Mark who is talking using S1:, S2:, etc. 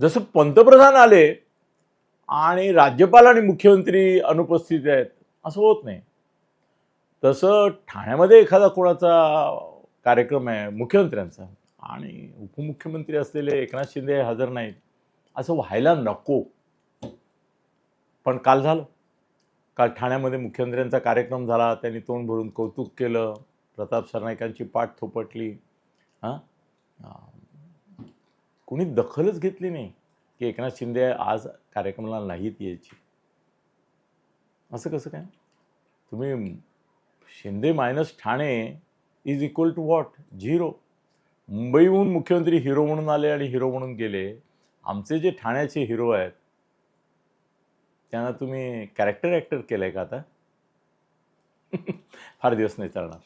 S1: जसं पंतप्रधान आले आणि राज्यपाल आणि मुख्यमंत्री अनुपस्थित आहेत असं होत नाही. तसं ठाण्यामध्ये एखादा कोणाचा कार्यक्रम आहे मुख्यमंत्र्यांचा आणि उपमुख्यमंत्री असलेले एकनाथ शिंदे हजर नाहीत असं व्हायला नको. पण काल झालं. काल ठाण्यामध्ये मुख्यमंत्र्यांचा कार्यक्रम झाला त्यांनी तोंड भरून कौतुक केलं प्रताप सरनाईकांची पाठ थोपटली. हां? कुणी दखलच घेतली नाही की एकनाथ शिंदे आज कार्यक्रमाला नाहीत यायची. असं कसं काय? तुम्ही Shinde minus Thane is equal to what zero मुंबईहून मुख्यमंत्री हिरो म्हणून आले आणि हिरो म्हणून गेले. आमचे जे ठाण्याचे हिरो आहेत त्यांना तुम्ही कॅरेक्टर ॲक्टर केलं आहे का आता? फार दिवस नाही चालणार.